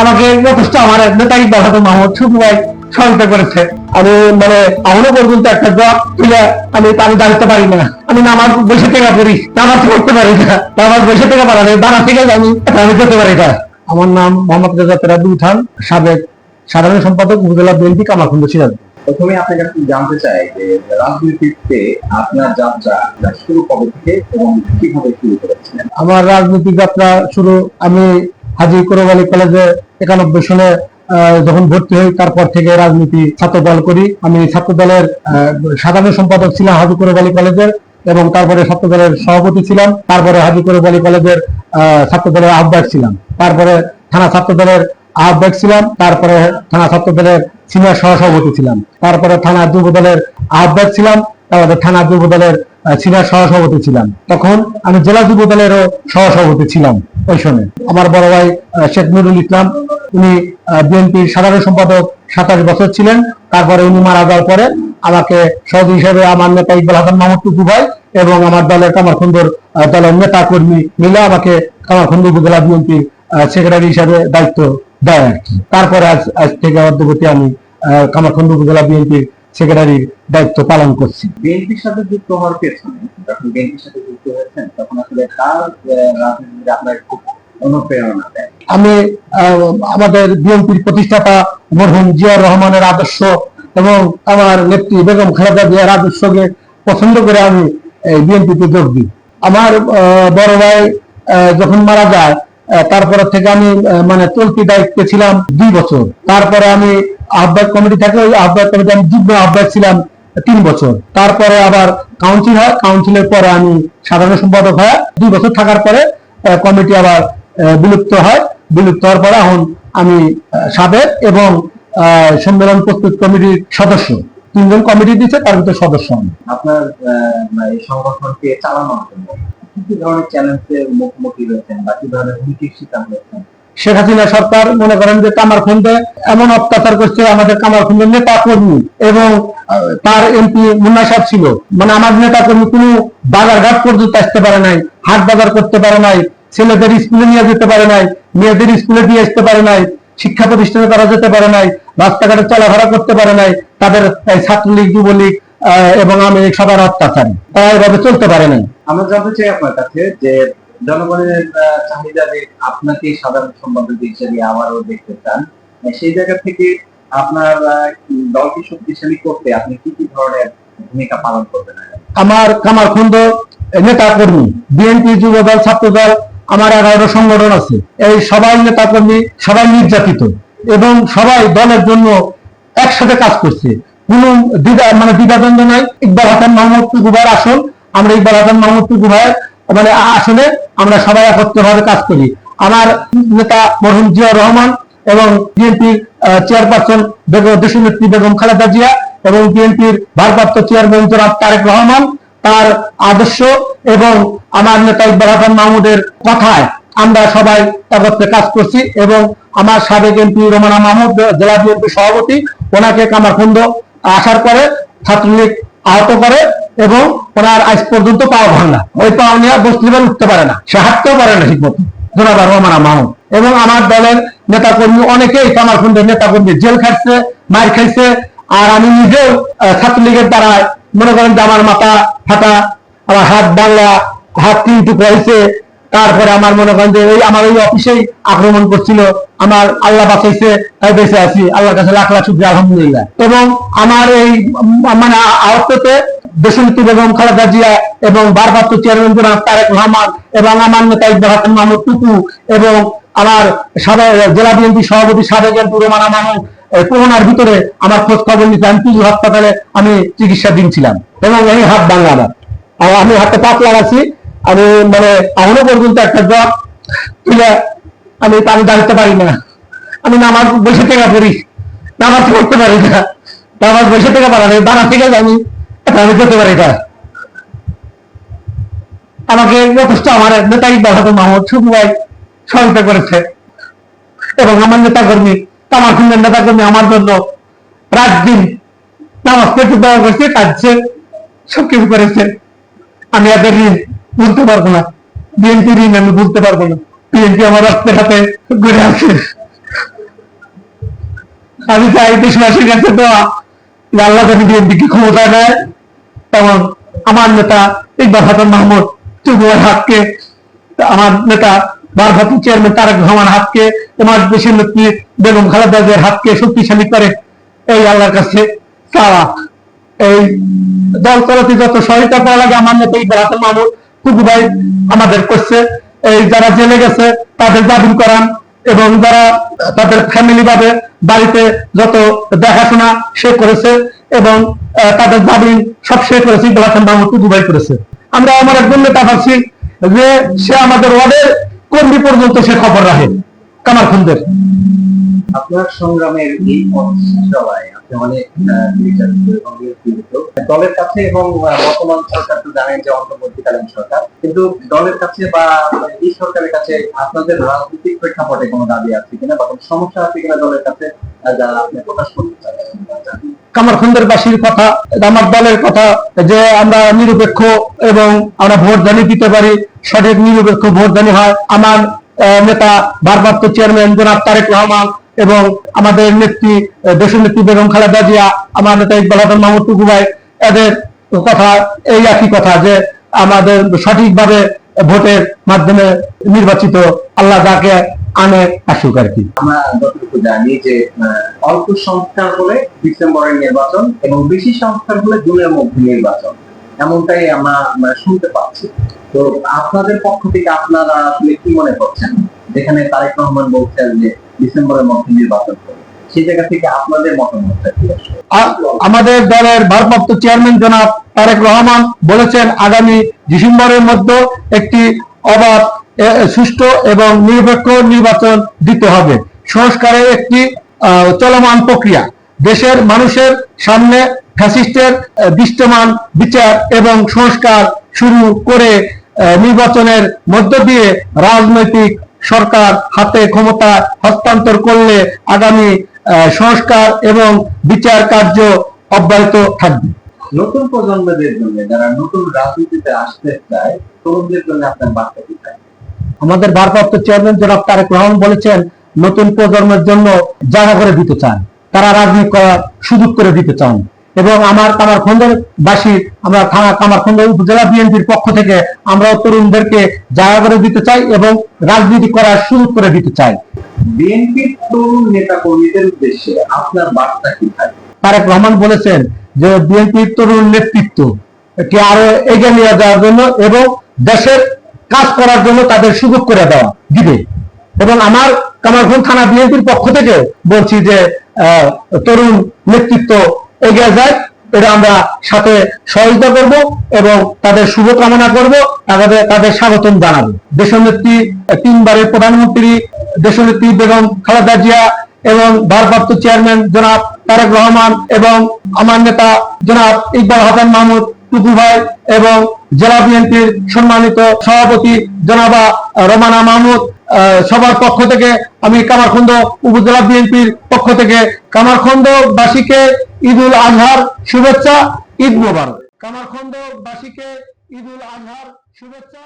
আমাকে যথেষ্ট আমার নেতা ইকবাল হাসান মাহমুদ শুধু ভাই সহযোগিতা করেছে। আমি মানে এখনও পর্যন্ত একটা জব তুলে আমি আমি দাঁড়াতে পারি না। আমি নামাজ বসে থেকে করি নামাজ পড়তে পারি না। নামাজ বসে থেকে পারি না দাঁড়া থেকে আমি আমি যেতে পারি না। আমার নাম মোহাম্মদ রেজা তেরাদুল খান সাবেক সাধারণ সম্পাদক উপজেলা বিএনপি কামারখন্দ ছিলেন প্রথমে আপনার কাছে জানতে চাই যে রাজনীতিতে আপনার যাত্রা শুরু কবে থেকে এবং কীভাবে শুরু করেছিলেন? আমার রাজনৈতিক যাত্রা শুরু আমি হাজি কোরব আলী কলেজে একানব্বই সালে যখন ভর্তি হই, তারপর থেকে রাজনীতি ছাত্র দল করি। আমি ছাত্র দলের সাধারণ সম্পাদক ছিলাম হাজি কোরব আলী কলেজের এবং তারপরে ছাত্র দলের সভাপতি ছিলাম। তারপরে হাজি কোরব আলী কলেজের ছাত্র দলের আহ্বায়ক ছিলাম। তারপরে থানা ছাত্র দলের আহ্বায়ক ছিলাম। তারপরে থানা ছাত্র দলের সিনিয়র সহসভাপতি ছিলাম। তারপরে থানা যুব দলের আহ্বায়ক ছিলাম। তারপরে থানা যুব দলের সিনিয়র সহসভাপতি ছিলাম। তখন আমি জেলা যুব দলেরও সহসভাপতি ছিলাম। ওই আমার বড় ভাই শেখ নুরুল ইসলাম উনি বিএনপির সাধারণ সম্পাদক সাতাশ বছর ছিলেন তারপরে উনি মারা যাওয়ার পরে আমাকে সহযোগী হিসেবে আমার নেতা ইকবাল হাসান মাহমুদ টুকু ভাই এবং আমার দলের কামারখন্দর আহ, দলের নেতা কর্মী মিলে আমাকে কামার কামারখন্দ উপজেলা বিএনপির সেক্রেটারি হিসাবে দায়িত্ব দেয় আর কি। তারপরে আজ আজ থেকে অদ্যবর্তী আমি আহ, কামারখন্দ উপজেলা বিএনপির সেক্রেটারির দায়িত্ব পালন করছি। বিএনপির সাথে যুক্ত হওয়ার পেছনে যখন বিএনপির সাথে যুক্ত হয়েছেন তখন আসলে কার আহ, রাজনীতিতে আপনার খুব অনুপ্রেরণা দেয়? আমি আমাদের বিএনপির প্রতিষ্ঠাতা মরহুম জিয়াউর রহমানের আদর্শ এবং আমার নেত্রী বেগম খালেদা জিয়ার আদর্শকে পছন্দ করে আমি বিএনপিতে যোগ দিই। আমার বড় ভাই যখন মারা যায় তারপরে থেকে আমি মানে চলতি দায়িত্বে ছিলাম দুই বছর। তারপরে আমি আহ্বায়ক কমিটি থাকে ওই আহ্বায়ক কমিটি আমি যুগ্ম আহ্বায়ক ছিলাম তিন বছর। তারপরে আবার কাউন্সিল হয় কাউন্সিলের পরে আমি সাধারণ সম্পাদক হয় দুই বছর থাকার পরে কমিটি আবার বিলুপ্ত হয়। বিলুপ্ত হওয়ার পরে এখন আমি সাবেক এবং সম্মেলন প্রস্তুত কমিটির সদস্য। তিনজন কমিটি দিচ্ছে তার ভিতরে সদস্য আমি। আপনার এই সংগঠনকে চালানোর জন্য কি ধরনের চ্যালেঞ্জের মুখোমুখি হয়েছেন বা কি ধরনের হুমকির শিকার হয়েছেন? শেখ হাসিনা সরকার মনে করেন যে কামারখন্দে এমন অত্যাচার করছে, আমাদের কামারখন্দের নেতা কর্মী এবং তার এমপি মুন্না সাহেব ছিল। মানে আমার নেতা কর্মী কোনো বাজার ঘাট পর্যন্ত আসতে পারে নাই, হাট বাজার করতে পারে নাই, ছেলেদের স্কুলে নিয়ে যেতে পারে নাই, মেয়েদের স্কুলে দিয়ে আসতে পারে নাই, শিক্ষা প্রতিষ্ঠানে তারা যেতে পারে নাই, রাস্তাঘাটে চলাফেরা করতে পারে নাই, তাদের ছাত্রলীগ, যুবলীগ এবং আমি সবার অত্যাচারী। তারা এভাবে চলতে পারে নাই। আমরা জানতে চাই আপনার কাছে যে জনগণের চাহিদা যে আপনাকে সাধারণ সম্পাদক হিসেবে আবারও দেখতে চান সেই জায়গা থেকে আপনার দলকে শক্তিশালী করতে আপনি কি কি ধরনের ভূমিকা পালন করবেন? আমার নেতা কর্মী বিএনপি যুব দল ছাত্র দল আমার সংগঠন আছে। এই সবাই নেতা কর্মী সবাই নির্যাতিত এবং সবাই দলের জন্য একসাথে কাজ করছে। কোন দ্বিধা মানে দ্বিধাদ্বন্দ্ব নাই, ইকবাল হাসান মাহমুদ টুকু আসন, আমরা ইকবাল হাসান মাহমুদ টুকু মানে আসলে আমরা সবাই একত্র ভাবে কাজ করি। আমার নেতা মরহুম জিয়াউর রহমান এবং বিএনপির চেয়ারপারসন বেগম দেশনেত্রী বেগম খালেদা জিয়া এবং বিএনপির ভারপ্রাপ্ত চেয়ারম্যান জনাব তারেক রহমান তার আদর্শ এবং আমার নেতা ইকবাল হাসান মাহমুদের কথায় আমরা সবাই একত্রে কাজ করছি এবং আমার সাবেক এমপি রোমানা মাহমুদ, জেলা বিএনপি সভাপতি, ওনাকে কামারখন্দ আসার পরে ছাত্রলীগ আহত করে এবং ওনার আজ পর্যন্ত পাওয়া ভাঙা ওই পাওয়া নিয়ে বসতে পারে উঠতে পারে না। সে হাঁটতেও পারে না ঠিক মতো জনাব রহমানা মাহমুদ এবং আমার দলের নেতা কর্মী অনেকেই কামারখন্দের নেতা কর্মী জেল খাটছে, মার খাইছে, আর আমি নিজেও ছাত্রলীগের দ্বারা মনে করেন যে আমার মাথা ফাটা, আমার হাত বাংলা, হাত কিন্তু হয়েছে। তারপরে আমার মনে করেন যে ওই আমার ওই অফিসেই আক্রমণ করছিল, আমার আল্লাহ বাঁচাইছে, তাই বেঁচে আছি। আল্লাহর কাছে লাখ লাখ শুক্রিয়া, আলহামদুলিল্লাহ। এবং আমার এই মানে আহততে দেশনীতি বেগম খালেদা জিয়া এবং ভারপ্রাপ্ত চেয়ারম্যান জনাব তারেক রহমান এবং আমার নেতা হাসান মাহমুদ টুকু এবং আমার সাবেক জেলা বিএনপি সভাপতি সাবেক এমপি রোমানা মাহমুদ করোনার ভিতরে আমার খোঁজ খবর নিতে আমি পুজো হাসপাতালে আমি চিকিৎসাধীন ছিলাম। এবং এই হাত ভাঙা আমার। আমি হাতে পাত লাগাচ্ছি আমি মানে এখনও পর্যন্ত একটা জব তুলে আমি আমি দাঁড়াতে পারি না। আমি নামাজ বসে থেকে পড়ি। নামাজ পড়তে পারি না। নামাজ বসে থেকে পারি দাঁড়া থেকে আমি। আমি যেতে পারি না আমাকে যথেষ্ট আমার নেতা ইকবাল মাহমুদ শুধু ভাই সহযোগিতা করেছে। এবং আমার নেতা কর্মী আমার খুনের নেতা কর্মী আমার জন্য রাত দিন নামাজ পড়তে দেওয়া করছে কাঁদছে সবকিছু করেছে। আমি এদের ঋণ বুঝতে পারব না। বিএনপি ঋণ আমি বুঝতে পারব না। বিএনপি আমার রক্তের হাতে ঘুরে আছে। আমি চাই দেশবাসীর কাছে দেওয়া আল্লাহ যদি বিএনপিকে ক্ষমতা দেয়। তেমন আমার নেতা ইকবাল হাসান মাহমুদ চুপুরের হাতকে, আমার নেতা ভারপ্রাপ্ত চেয়ারম্যান তারেক রহমান হাতকে তোমার দেশের নেত্রী বেগম খালেদা হাতকে শক্তিশালী করে এই আল্লাহর কাছে চাওয়া। এই দল তরফে যত সহায়তা করা লাগে, আমার নেতা ইকবাল হাসান মাহমুদ, টুকু ভাই আমাদের করছে। এই যারা জেলে গেছে, তাদের জামিন করান এবং যারা তাদের ফ্যামিলি ভাবে বাড়িতে যত দেখাশোনা সে করেছে এবং তাদের দাবি সব সে করেছে, ইকবাল হাসান মাহমুদ টুকু করেছে। আমরা আমার একজন নেতা পাচ্ছি যে সে আমাদের ওয়ার্ডের কর্মী পর্যন্ত সে খবর রাখে, কামারখন্দের। আপনার সংগ্রামের এই অনেক। দলের কাছে এবং বর্তমান সরকার তো জানেন যে অন্তর্বর্তীকালীন সরকার। কিন্তু দলের কাছে বা এই সরকারের কাছে আপনাদের রাজনৈতিক প্রেক্ষাপটে কোনো দাবি আছে কিনা বা কোনো সমস্যা আছে কিনা দলের কাছে যা আপনি প্রকাশ করতে বাসীর কথা আমার দলের কথা, যে আমরা নিরপেক্ষ এবং আমরা ভোট দানি দিতে পারি, সঠিক নিরপেক্ষ ভোট দানি হয়। আমার নেতা, ভারপ্রাপ্ত চেয়ারম্যান জনাব তারেক রহমান এবং আমাদের নেত্রী আহ, দেশনেত্রী বেগম খালেদা জিয়া আমার নেতা ইকবাল হাসান মাহমুদ টুকু ভাই এদের কথা এই একই কথা যে আমাদের সঠিকভাবে ভোটের মাধ্যমে নির্বাচিত আল্লাহ যাকে আনে আসুক আর কি। আমরা জানি যে অল্প সংস্কার হলে ডিসেম্বরের নির্বাচন এবং বেশি সংস্কার হলে জুনের মধ্যে নির্বাচন। এমনটাই আমরা শুনতে পাচ্ছি। তো আপনাদের পক্ষ থেকে আপনারা আসলে কি মনে করছেন? যেখানে তারেক রহমান বলছেন যে ডিসেম্বরের মধ্যে নির্বাচন করবে। সেই জায়গা থেকে আপনাদের মতামতটা কি আমাদের দলের ভারপ্রাপ্ত চেয়ারম্যান জনাব তারেক রহমান বলেছেন, আগামী ডিসেম্বরের মধ্যে একটি অবাধ সুষ্ঠু এবং নিরপেক্ষ নির্বাচন দিতে হবে। সংস্কারের একটি চলমান প্রক্রিয়া। দেশের মানুষের সামনে ফ্যাসিস্টের দৃশ্যমান বিচার এবং সংস্কার শুরু করে নির্বাচনের মধ্য দিয়ে রাজনৈতিক সরকার হাতে ক্ষমতা হস্তান্তর করলে আগামী সংস্কার এবং বিচার কার্য অব্যাহত থাকবে। নতুন প্রজন্মদের জন্য যারা নতুন রাজনীতিতে আসতে চায় তরুণদের জন্য আপনার বার্তা কি আমাদের ভারপ্রাপ্ত চেয়ারম্যান জনাব তারেক রহমান বলেছেন নতুন প্রজন্মের জন্য জায়গা করে দিতে চান। তারা রাজনীতি করার সুযোগ করে দিতে চান। এবং আমার কামারখন্দের বাসী আমরা থানা কামার কামারখন্দ উপজেলা বিএনপির পক্ষ থেকে আমরা তরুণদেরকে জায়গা করে দিতে চাই এবং রাজনীতি করার সুযোগ করে দিতে চাই। বিএনপির তরুণ নেতা কর্মীদের উদ্দেশ্যে আপনার বার্তা কি থাকবে তারেক রহমান বলেছেন যে বিএনপির তরুণ নেতৃত্ব কে আরও এগিয়ে নিয়ে যাওয়ার জন্য এবং দেশের কাজ করার জন্য তাদের সুযোগ করে দেওয়া দিবে। এবং আমার কামারখন থানা বিএনপির পক্ষ থেকে বলছি যে আহ, তরুণ নেতৃত্ব এগিয়ে যায় এটা আমরা সাথে সহযোগিতা করব এবং তাদের শুভকামনা করব। তাদের তাদের স্বাগতম জানাব। দেশনেত্রী, তিনবারের প্রধানমন্ত্রী দেশনেত্রী বেগম খালেদা জিয়া এবং ভারপ্রাপ্ত চেয়ারম্যান জনাব তারেক রহমান এবং আমার নেতা জনাব ইকবাল হাসান মাহমুদ, টুকু ভাই এবং জেলা বিএনপির সম্মানিত সভাপতি জনাবা রমানা মাহমুদ সবার পক্ষ থেকে আমি কামারখন্দ উপজেলা বিএনপির পক্ষ থেকে কামারখন্দ বাসীকে ঈদুল আজহার শুভেচ্ছা, ঈদ মোবারক। কামারখন্দ বাসীকে ঈদুল আজহার শুভেচ্ছা